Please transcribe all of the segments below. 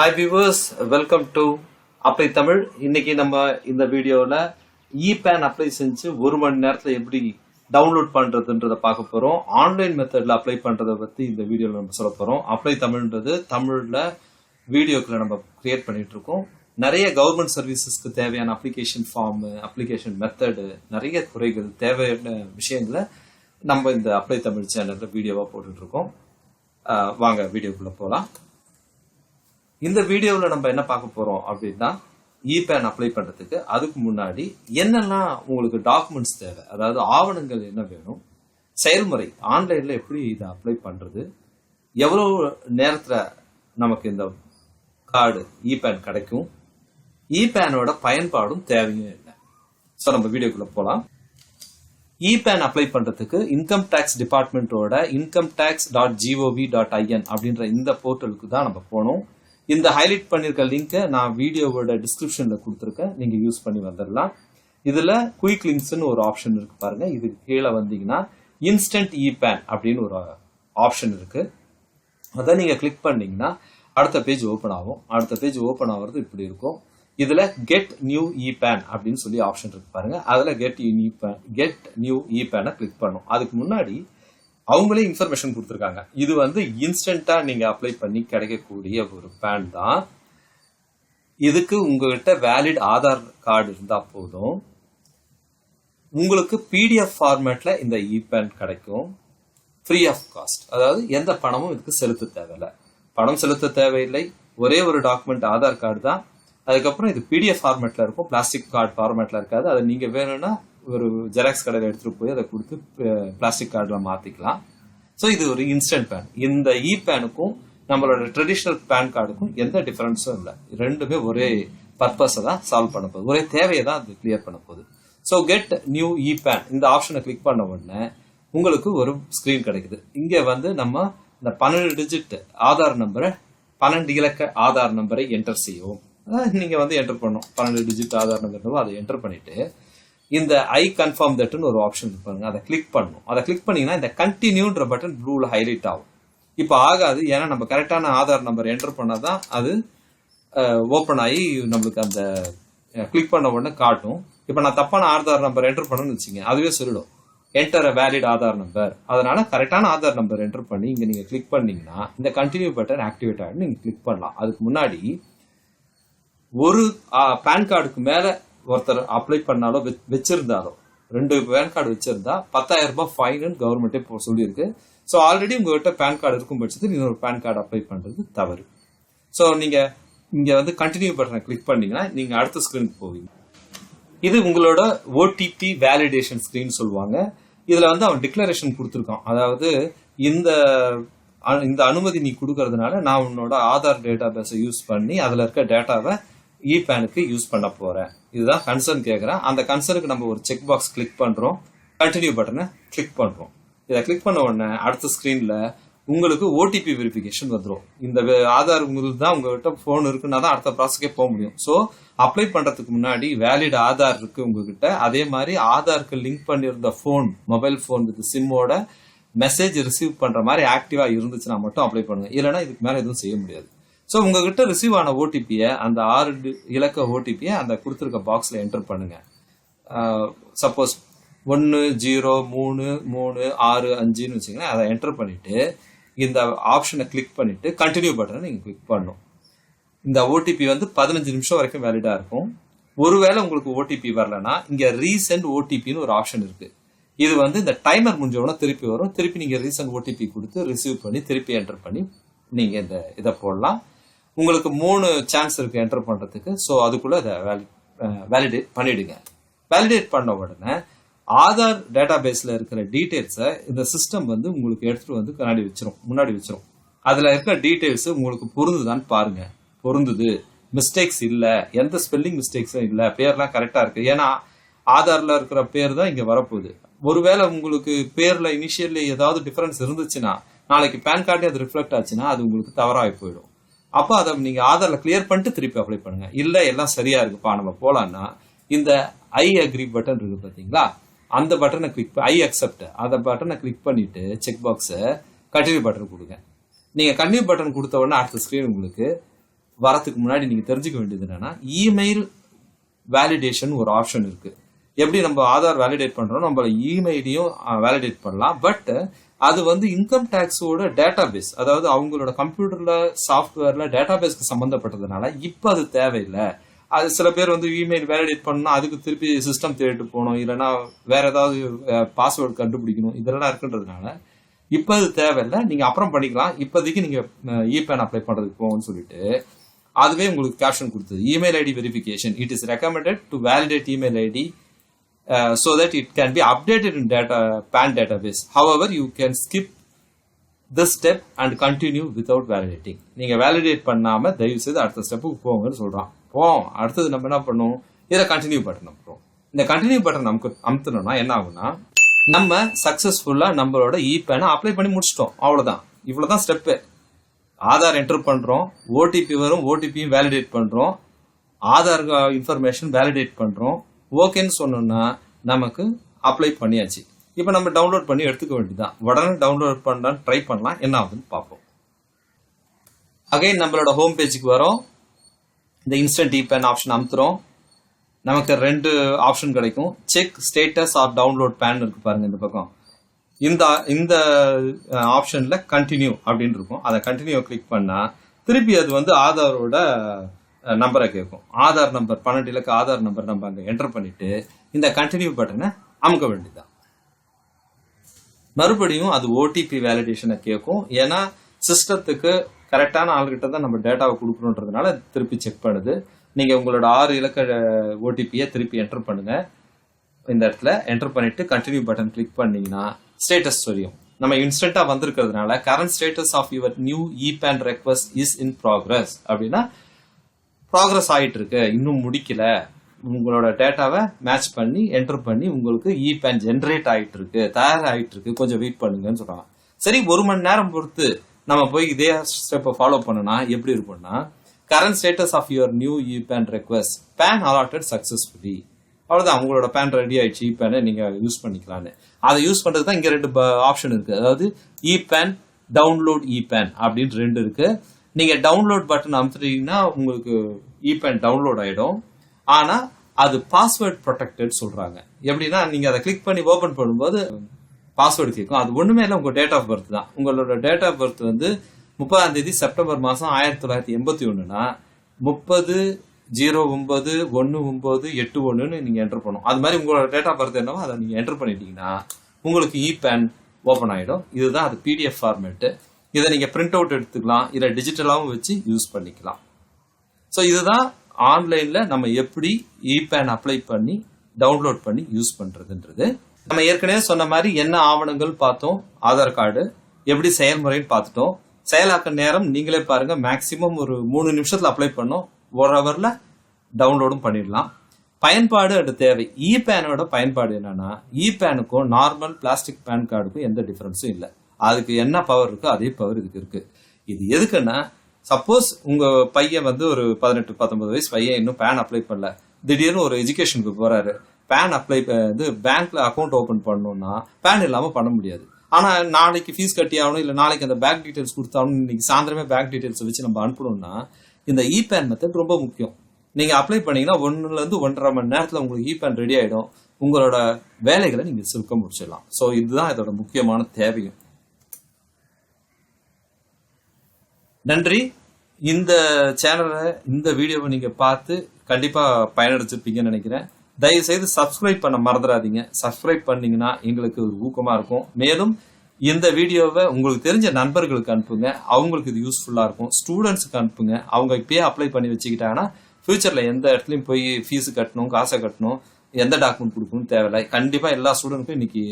Hi viewers welcome to apply Tamil இன்னைக்கு நம்ம இந்த வீடியோவில் இ பேன் அப்ளை செஞ்சு ஒரு மணி நேரத்தில் எப்படி டவுன்லோட் பண்ணுறதுன்றத பார்க்க போகிறோம் ஆன்லைன் மெத்தடில் அப்ளை பண்ணுறதை பற்றி இந்த வீடியோவில் நம்ம சொல்ல போகிறோம் அப்ளை தமிழ்ன்றது தமிழில் வீடியோக்களை நம்ம கிரியேட் பண்ணிகிட்டு இருக்கோம். நிறைய கவர்மெண்ட் சர்வீசஸ்க்கு தேவையான அப்ளிகேஷன் ஃபார்மு அப்ளிகேஷன் மெத்தடு நிறைய குறைகள் தேவையான விஷயங்களை நம்ம இந்த அப்ளை தமிழ் சேனலில் வீடியோவாக போட்டுட்ருக்கோம் வாங்க வீடியோக்குள்ளே போகலாம் இந்த வீடியோவில் நம்ம என்ன பார்க்க போகிறோம் அப்படின்னா இ பேன் அப்ளை பண்ணுறதுக்கு அதுக்கு முன்னாடி என்னெல்லாம் உங்களுக்கு டாக்குமெண்ட்ஸ் தேவை? அதாவது ஆவணங்கள் என்ன வேணும்? செயல்முறை ஆன்லைனில் எப்படி இதை அப்ளை பண்ணுறது எவ்வளோ நேரத்தில் நமக்கு இந்த கார்டு இ பேன் கிடைக்கும்? இ பேனோட பயன்பாடும் தேவையும் என்ன? ஸோ நம்ம வீடியோக்குள்ள போகலாம் இ பேன் அப்ளை பண்ணுறதுக்கு income tax டிபார்ட்மெண்ட்டோட income tax dot G O V dot I N அப்படின்ற இந்த போர்ட்டலுக்கு தான் நம்ம போகணும் இந்த ஹைலைட் பண்ணியிருக்க லிங்கை நான் வீடியோவோட டிஸ்கிரிப்ஷனில் கொடுத்துருக்கேன். நீங்கள் யூஸ் பண்ணி வந்துடலாம் இதில் குயிக் லிங்க்ஸ்னு ஒரு ஆப்ஷன் இருக்கு பாருங்க. இதுக்கு கீழே வந்தீங்கன்னா இன்ஸ்டன்ட் இபேன் அப்படின்னு ஒரு ஆப்ஷன் இருக்கு. அதை நீங்கள் கிளிக் பண்ணீங்கன்னா அடுத்த பேஜ் ஓப்பன் ஆகும். அடுத்த பேஜ் ஓப்பன் ஆகிறது இப்படி இருக்கும். இதில் கெட் நியூ இ பேன் அப்படின்னு சொல்லி ஆப்ஷன் இருக்கு பாருங்க. அதில் get new PAN get new E பேனை கிளிக் பண்ணும். அதுக்கு முன்னாடி அவங்களே இன்ஃபர்மேஷன் கொடுத்துருக்காங்க. இது வந்து இன்ஸ்டண்ட்டாக நீங்கள் அப்ளை பண்ணி கிடைக்கக்கூடிய ஒரு பேன் தான். இதுக்கு உங்ககிட்ட வேலிட் ஆதார் கார்டு இருந்தால் போதும். உங்களுக்கு பிடிஎஃப் ஃபார்மேட்டில் இந்த இ பேன் கிடைக்கும். ஃப்ரீ ஆஃப் காஸ்ட் அதாவது எந்த பணமும் இதுக்கு செலுத்த தேவையில்லை. பணம் செலுத்த தேவையில்லை. ஒரே ஒரு டாக்குமெண்ட் ஆதார் கார்டு தான். அதுக்கப்புறம் இது பிடிஎஃப் ஃபார்மேட்டில் இருக்கும். பிளாஸ்டிக் கார்டு ஃபார்மேட்டில் இருக்காது. அதை நீங்கள் வேணும்னா ஒரு ஜெராக்ஸ் கடையில் எடுத்துகிட்டு போய் அதை கொடுத்து பிளாஸ்டிக் கார்டில் மாற்றிக்கலாம் ஸோ இது ஒரு இன்ஸ்டன்ட் பேன் இந்த இ பேனுக்கும் நம்மளோட ட்ரெடிஷ்னல் பேன் கார்டுக்கும் எந்த டிஃபரன்ஸும் இல்லை. ரெண்டுமே ஒரே பர்பஸை தான் சால்வ் பண்ண போகுது. ஒரே தேவையை தான் அது கிளியர் பண்ண போகுது. So get new E PAN இந்த ஆப்ஷனை கிளிக் பண்ண உடனே உங்களுக்கு ஒரு ஸ்க்ரீன் கிடைக்குது. இங்கே வந்து நம்ம இந்த பன்னெண்டு டிஜிட் ஆதார் நம்பரை பன்னெண்டு இலக்க ஆதார் நம்பரை என்டர் செய்யவும். நீங்கள் வந்து என்டர் பண்ணணும். பன்னெண்டு டிஜிட் ஆதார் நம்பர் அதை என்டர் பண்ணிவிட்டு இந்த ஐ கன்ஃபார்ம் தட்னு ஒரு ஆப்ஷன் பாருங்க. அதை கிளிக் பண்ணணும். அதை கிளிக் பண்ணீங்கன்னா இந்த கண்டினியூன்ற பட்டன் ப்ளூவில் ஹைலைட் ஆகும். இப்போ ஆகாது. ஏன்னா நம்ம கரெக்டான ஆதார் நம்பர் என்டர் பண்ணாதான் அது ஓப்பன் ஆகி நம்மளுக்கு அந்த கிளிக் பண்ண உடனே காட்டும். இப்போ நான் தப்பான ஆதார் நம்பர் என்டர் பண்ணணும்னு வச்சுங்க அதுவே சொல்லிடும். Enter a valid Aadhaar number அதனால கரெக்டான ஆதார் நம்பர் என்டர் பண்ணி இங்கே நீங்கள் கிளிக் பண்ணீங்கன்னா இந்த கண்டினியூ பட்டன் ஆக்டிவேட் ஆகிடும் நீங்கள் கிளிக் பண்ணலாம். அதுக்கு முன்னாடி ஒரு பேன் கார்டுக்கு மேலே ஒருத்தர் அப்ளை பண்ணாலோ வச்சிருந்தாலோ ரெண்டு பேன் கார்டு வச்சிருந்தா பத்தாயிரம் ரூபாய் ஃபைன் கவர்மெண்ட்டே சொல்லியிருக்கு. ஸோ ஆல்ரெடி உங்ககிட்ட பேன் கார்டு இருக்கும் பட்சத்தில் இன்னொரு பேன் கார்டு அப்ளை பண்றது தவறு. ஸோ நீங்க இங்க வந்து கண்டினியூ பட்டனை கிளிக் பண்ணீங்கன்னா நீங்க அடுத்த ஸ்கிரீனுக்கு போவீங்க. இது உங்களோட ஓடிபி வேலிடேஷன் ஸ்கிரீன் சொல்லுவாங்க. இதுல வந்து அவன் டிக்ளரேஷன் கொடுத்துருக்கான். அதாவது இந்த அ- இந்த அனுமதி நீ கொடுக்கறதுனால நான் உன்னோட ஆதார் டேட்டா பேஸை யூஸ் பண்ணி அதுல இருக்க டேட்டாவை இ பேனுக்கு யூஸ் பண்ண போறேன். இதுதான் கன்சர்ன் கேட்குறேன் அந்த கன்சர்னுக்கு நம்ம ஒரு செக் பாக்ஸ் கிளிக் பண்றோம். கண்டினியூ பட்டனை கிளிக் பண்றோம். இதை கிளிக் பண்ண உடனே அடுத்த ஸ்கிரீன்ல உங்களுக்கு ஓடிபி வெரிஃபிகேஷன் வந்துடும் இந்த ஆதார் உங்களுக்கு தான் உங்ககிட்ட ஃபோன் இருக்குன்னா தான் அடுத்த ப்ராசஸ்க்கே போக முடியும். ஸோ அப்ளை பண்றதுக்கு முன்னாடி வேலிட் ஆதார் இருக்கு உங்ககிட்ட. அதே மாதிரி ஆதாருக்கு லிங்க் பண்ணியிருந்த ஃபோன் மொபைல் ஃபோன் வித் சிம்மோட மெசேஜ் ரிசீவ் பண்ற மாதிரி ஆக்டிவா இருந்துச்சுன்னா மட்டும் அப்ளை பண்ணுங்க. இல்லைன்னா இதுக்கு மேல எதுவும் செய்ய முடியாது. ஸோ உங்ககிட்ட ரிசீவ் ஆன ஓடிபியை அந்த ஆறு இலக்க ஓடிபியை அந்த கொடுத்துருக்க பாக்ஸில் என்டர் பண்ணுங்க. சப்போஸ் ஒன்று ஜீரோ மூணு மூணு ஆறு அஞ்சுன்னு வச்சிங்கன்னா அதை என்டர் பண்ணிவிட்டு இந்த ஆப்ஷனை கிளிக் பண்ணிவிட்டு கண்டினியூ பட்டனை நீங்கள் கிளிக் பண்ணும் இந்த ஓடிபி வந்து பதினஞ்சு நிமிஷம் வரைக்கும் வேலிடாக இருக்கும். ஒருவேளை உங்களுக்கு ஓடிபி வரலன்னா இங்கே ரீசெண்ட் ஓடிபின்னு ஒரு ஆப்ஷன் இருக்குது இது வந்து இந்த டைமர் முடிஞ்ச உடனே திருப்பி வரும். திருப்பி நீங்கள் ரீசெண்ட் ஓடிபி கொடுத்து ரிசீவ் பண்ணி திருப்பி என்டர் பண்ணி நீங்கள் இந்த இதை போடலாம். உங்களுக்கு மூணு சான்ஸ் இருக்கு என்டர் பண்றதுக்கு. ஸோ அதுக்குள்ள இதை வேலிடேட் பண்ணிடுங்க. வேலிடேட் பண்ண உடனே ஆதார் டேட்டா பேஸ்ல இருக்கிற டீட்டெயில்ஸை இந்த சிஸ்டம் வந்து உங்களுக்கு எடுத்துட்டு வந்து கண்ணாடி வச்சிரும். முன்னாடி வச்சிரும். அதுல இருக்கிற டீடைல்ஸ் உங்களுக்கு பொருந்துதான்னு பாருங்க. பொருந்துது. மிஸ்டேக்ஸ் இல்ல. எந்த ஸ்பெல்லிங் மிஸ்டேக்ஸும் இல்ல. பேர்லாம் கரெக்டா இருக்கு. ஏன்னா ஆதார்ல இருக்கிற பேர் தான் இங்க வரப்போகுது. ஒருவேளை உங்களுக்கு பேர்ல இனிஷியல்லி ஏதாவது டிஃபரன்ஸ் இருந்துச்சுன்னா நாளைக்கு பேன் கார்டே அது ரிஃப்ளெக்ட் ஆச்சுன்னா அது உங்களுக்கு தவறாகி போயிடும். அப்போ அதை நீங்க ஆதார்ல கிளியர் பண்ணிட்டு திருப்பி அப்ளை பண்ணுங்க. இல்ல எல்லாம் சரியா இருக்குப்பா நம்ம போகலான்னா இந்த ஐ அக்ரி பட்டன் இருக்கு பாத்தீங்களா? அந்த பட்டனை கிளிக் ஐ அக்செப்ட் அந்த பட்டனை கிளிக் பண்ணிட்டு செக் பாக்ஸை கண்டினியூ பட்டன் கொடுங்க. நீங்க கண்டினியூ பட்டன் கொடுத்த உடனே அடுத்த ஸ்கிரீன் உங்களுக்கு வரத்துக்கு முன்னாடி நீங்க தெரிஞ்சுக்க வேண்டியது என்னன்னா இமெயில் வேலிடேஷன் ஒரு ஆப்ஷன் இருக்கு. எப்படி நம்ம ஆதார் வேலிடேட் பண்றோம் நம்மள இமெயிலையும் வேலிடேட் பண்ணலாம். பட் அது வந்து இன்கம் டேக்ஸோட டேட்டா பேஸ் அதாவது அவங்களோட கம்ப்யூட்டர்ல சாஃப்ட்வேர்ல டேட்டா பேஸ்க்கு சம்பந்தப்பட்டதுனால இப்போ அது தேவையில்லை. அது சில பேர் வந்து இமெயில் வேலிடேட் பண்ணா அதுக்கு திருப்பி சிஸ்டம் தேடிட்டு போகணும். இல்லைன்னா வேற ஏதாவது பாஸ்வேர்டு கண்டுபிடிக்கணும். இதெல்லாம் இருக்குன்றதுனால இப்போ அது தேவையில்லை. நீங்க அப்புறம் பண்ணிக்கலாம். இப்போதைக்கு நீங்க இபேன் அப்ளை பண்றதுக்கு போகணும்னு சொல்லிட்டு அதுவே உங்களுக்கு கேப்ஷன் கொடுத்தது. Email ID verification it is recommended to validate email ID Uh, so that it can be updated in data PAN database. However, you can skip this step and continue without validating. நீங்க validate பண்ணாம தயவு செய்து அடுத்த ஸ்டெப்புக்கு போங்கன்னு சொல்றான். போவோம் அடுத்தது நம்ம என்ன பண்ணுவோம் இதை கண்டினியூ பட்டன் அப்புறம் இந்த கண்டினியூ பட்டன் நமக்கு அமுத்தணும்னா என்ன ஆகும்னா நம்ம சக்சஸ்ஃபுல்லா நம்மளோட இ பேனை அப்ளை பண்ணி முடிச்சிட்டோம். அவ்வளவுதான். இவ்வளவுதான் ஸ்டெப்பு ஆதார் என்டர் பண்றோம். ஓடிபி வரும். ஓடிபியும் வேலிடேட் பண்றோம். ஆதார் uh, இன்ஃபர்மேஷன் வேலிடேட் பண்றோம். ஓகேன்னு சொன்னோம்னா நமக்கு அப்ளை பண்ணியாச்சு. இப்போ நம்ம டவுன்லோட் பண்ணி எடுத்துக்க வேண்டியதுதான். உடனே டவுன்லோட் பண்ணலான்னு ட்ரை பண்ணலாம். என்ன ஆகுதுன்னு பார்ப்போம். அகைன் நம்மளோட ஹோம் பேஜுக்கு வரோம். இந்த இன்ஸ்டன்ட் இபேன் ஆப்ஷன் அமுத்துறோம். நமக்கு ரெண்டு ஆப்ஷன் கிடைக்கும். Check status or download PAN இருக்கு பாருங்க இந்த பக்கம். இந்த இந்த ஆப்ஷன்ல கண்டினியூ அப்படின்னு இருக்கும். அதை கண்டினியூ கிளிக் பண்ணா திருப்பி அது வந்து ஆதாரோட நம்பரை கேட்கும். ஆதார் நம்பர் பன்னெண்டு இலக்க ஆதார் நம்பர் நம்ம அங்கே என்டர் பண்ணிட்டு இந்த கண்டினியூ பட்டனை அமுக்க வேண்டியதுதான். மறுபடியும் அது ஓடிபி வேலிடேஷனை கேட்கும். ஏன்னா சிஸ்டத்துக்கு கரெக்டான ஆள்கிட்ட தான் நம்ம டேட்டாவை கொடுக்கணுன்றதுனால திருப்பி செக் பண்ணுது. நீங்கள் உங்களோட ஆறு இலக்க ஓடிபியை திருப்பி என்டர் பண்ணுங்க. இந்த இடத்துல என்டர் பண்ணிட்டு கண்டினியூ பட்டன் கிளிக் பண்ணீங்கன்னா ஸ்டேட்டஸ் தெரியும். நம்ம இன்ஸ்டண்ட்டாக வந்திருக்கிறதுனால current status of your new E PAN request is in progress அப்படின்னா ப்ராக்ரஸ் ஆகிட்டு இருக்கு இன்னும் முடிக்கல. உங்களோட டேட்டாவை மேட்ச் பண்ணி என்டர் பண்ணி உங்களுக்கு இ பேன் ஜென்ரேட் ஆகிட்டு இருக்கு தயார் ஆகிட்டு இருக்கு கொஞ்சம் வெயிட் பண்ணுங்கன்னு சொல்கிறாங்க சரி ஒரு மணி நேரம் பொறுத்து நம்ம போய் இதே ஸ்டெப்பை ஃபாலோ பண்ணனா எப்படி இருக்கும்னா current status of your new E PAN request PAN allotted successfully அவ்வளோதான் உங்களோட பேன் ரெடி ஆயிடுச்சு. இ பேனை நீங்கள் யூஸ் பண்ணிக்கலாம்னு. அதை யூஸ் பண்ணுறது தான் இங்கே ரெண்டு ஆப்ஷன் இருக்குது அதாவது E PAN download E PAN அப்படின்னு ரெண்டு இருக்குது நீங்க டவுன்லோட் பட்டன் அமுத்துட்டீங்கன்னா உங்களுக்கு இபேன் டவுன்லோட் ஆயிடும். ஆனா அது பாஸ்வேர்ட் ப்ரொடெக்டட் சொல்றாங்க. எப்படின்னா நீங்க அதை கிளிக் பண்ணி ஓபன் பண்ணும்போது பாஸ்வேர்டு கேட்கும். அது ஒண்ணுமே இல்லை உங்க டேட் ஆஃப் பர்த் தான். உங்களோட டேட் ஆஃப் பர்த் வந்து முப்பதாம் தேதி செப்டம்பர் மாசம் ஆயிரத்தி தொள்ளாயிரத்தி எண்பத்தி ஒண்ணுனா முப்பது ஜீரோ ஒன்பது ஒன்று ஒன்பது எட்டு ஒன்றுன்னு நீங்கள் என்டர் பண்ணும் அது மாதிரி உங்களோட டேட் ஆஃப் பர்த் என்னவோ அதை நீங்கள் என்டர் பண்ணிட்டீங்கன்னா உங்களுக்கு இ பேன் ஓப்பன் ஆகிடும் இதுதான் அது பிடிஎஃப் ஃபார்மேட்டு இதை நீங்கள் பிரிண்ட் அவுட் எடுத்துக்கலாம். இதை டிஜிட்டலாகவும் வச்சு யூஸ் பண்ணிக்கலாம். ஸோ இதுதான் ஆன்லைனில் நம்ம எப்படி இபேன் அப்ளை பண்ணி டவுன்லோட் பண்ணி யூஸ் பண்ணுறதுன்றது நம்ம ஏற்கனவே சொன்ன மாதிரி என்ன ஆவணங்கள் பார்த்தோம்? ஆதார் கார்டு எப்படி செயல்முறைன்னு பார்த்துட்டோம். செயலாக்க நேரம் நீங்களே பாருங்க. மேக்சிமம் ஒரு மூணு நிமிஷத்தில் அப்ளை பண்ணோம். ஒரு ஹவரில் டவுன்லோடும் பண்ணிடலாம். பயன்பாடு அது தேவை. இ பேனோட பயன்பாடு என்னன்னா இ பேனுக்கும் நார்மல் பிளாஸ்டிக் பேன் கார்டுக்கும் எந்த டிஃபரன்ஸும் இல்லை. அதுக்கு என்ன பவர் இருக்கோ அதே பவர் இதுக்கு இருக்கு. இது எதுக்குன்னா சப்போஸ் உங்க பையன் வந்து ஒரு பதினெட்டு பத்தொன்பது வயசு பையன் இன்னும் பேன் அப்ளை பண்ணல. திடீர்னு ஒரு எஜுகேஷனுக்கு போறாரு. பேன் அப்ளை இது பேங்க்ல அக்கௌண்ட் ஓபன் பண்ணணும்னா பேன் இல்லாம பண்ண முடியாது. ஆனா நாளைக்கு ஃபீஸ் கட்டி ஆகணும் இல்ல நாளைக்கு அந்த பேங்க் டீடைல்ஸ் கொடுத்தாலும் இன்னைக்கு சாயந்தரமே பேங்க் டீடைல்ஸ் வச்சு நம்ம அனுப்பணும்னா இந்த இ பேன் மெத்தட் ரொம்ப முக்கியம். நீங்க அப்ளை பண்ணீங்கன்னா ஒன்னுல இருந்து ஒன்றரை மணி நேரத்துல உங்களுக்கு இ பேன் ரெடி ஆயிடும். உங்களோட வேலைகளை நீங்க சுருக்க முடிச்சிடலாம். ஸோ இதுதான் இதோட முக்கியமான தேவையும். நன்றி. இந்த சேனலை இந்த வீடியோவை நீங்க பார்த்து கண்டிப்பா பயனடைச்சிருப்பீங்கன்னு நினைக்கிறேன். தயவு செய்து சப்ஸ்கிரைப் பண்ண மறந்துடாதீங்க. சப்ஸ்கிரைப் பண்ணீங்கன்னா எங்களுக்கு ஒரு ஊக்கமா இருக்கும். மேலும் இந்த வீடியோவை உங்களுக்கு தெரிஞ்ச நண்பர்களுக்கு அனுப்புங்க. அவங்களுக்கு இது யூஸ்ஃபுல்லா இருக்கும். ஸ்டூடெண்ட்ஸுக்கு அனுப்புங்க. அவங்க இப்பயே அப்ளை பண்ணி வச்சுக்கிட்டாங்கன்னா ஃபியூச்சர்ல எந்த இடத்துலையும் போய் ஃபீஸ் கட்டணும் காசை கட்டணும் எந்த டாக்குமெண்ட் கொடுக்கணும் தேவையில்லை. கண்டிப்பா எல்லா ஸ்டூடெண்ட்க்கும் இன்னைக்கு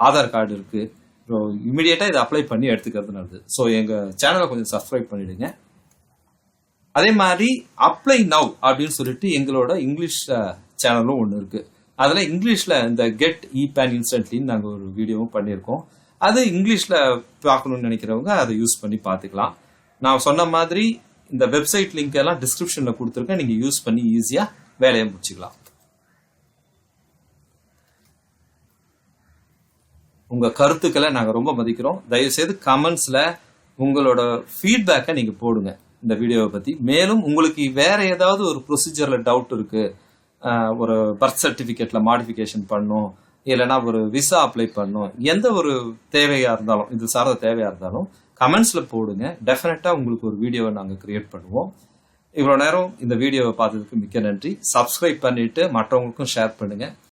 ஆதார் கார்டு இருக்கு. ஸோ இமிடியேட்டா இதை அப்ளை பண்ணி எடுத்துக்கிறது நல்லது ஸோ எங்கள் சேனலை கொஞ்சம் சப்ஸ்கிரைப் பண்ணிவிடுங்க அதே மாதிரி அப்ளை நவ் அப்படின்னு சொல்லிட்டு எங்களோட இங்கிலீஷ் சேனலும் ஒன்று இருக்குது அதில் இங்கிலீஷில் இந்த கெட் இ பேன் இன்ஸ்டன்ட்லின்னு நாங்கள் ஒரு வீடியோவும் பண்ணியிருக்கோம். அது இங்கிலீஷில் பார்க்கணும்னு நினைக்கிறவங்க அதை யூஸ் பண்ணி பார்த்துக்கலாம். நான் சொன்ன மாதிரி இந்த வெப்சைட் லிங்க் எல்லாம் டிஸ்கிரிப்ஷனில் கொடுத்துருக்கேன். நீங்கள் யூஸ் பண்ணி ஈஸியாக வேலையை முடிச்சுக்கலாம். உங்கள் கருத்துக்களை நாங்கள் ரொம்ப மதிக்கிறோம். தயவுசெய்து கமெண்ட்ஸில் உங்களோட ஃபீட்பேக்கை நீங்கள் போடுங்க இந்த வீடியோவை பத்தி. மேலும் உங்களுக்கு வேற ஏதாவது ஒரு ப்ரொசீஜர்ல டவுட் இருக்கு ஒரு பர்த் சர்டிபிகேட்ல மாடிஃபிகேஷன் பண்ணும் இல்லைன்னா ஒரு விசா அப்ளை பண்ணும் எந்த ஒரு தேவையா இருந்தாலும் இது சார்ந்த தேவையா இருந்தாலும் கமெண்ட்ஸ்ல போடுங்க. டெஃபினட்டா உங்களுக்கு ஒரு வீடியோவை நாங்க கிரியேட் பண்ணுவோம். இவ்வளவு நேரம் இந்த வீடியோவை பார்த்ததுக்கு மிக்க நன்றி. சப்ஸ்கிரைப் பண்ணிட்டு மற்றவங்களுக்கும் ஷேர் பண்ணுங்க.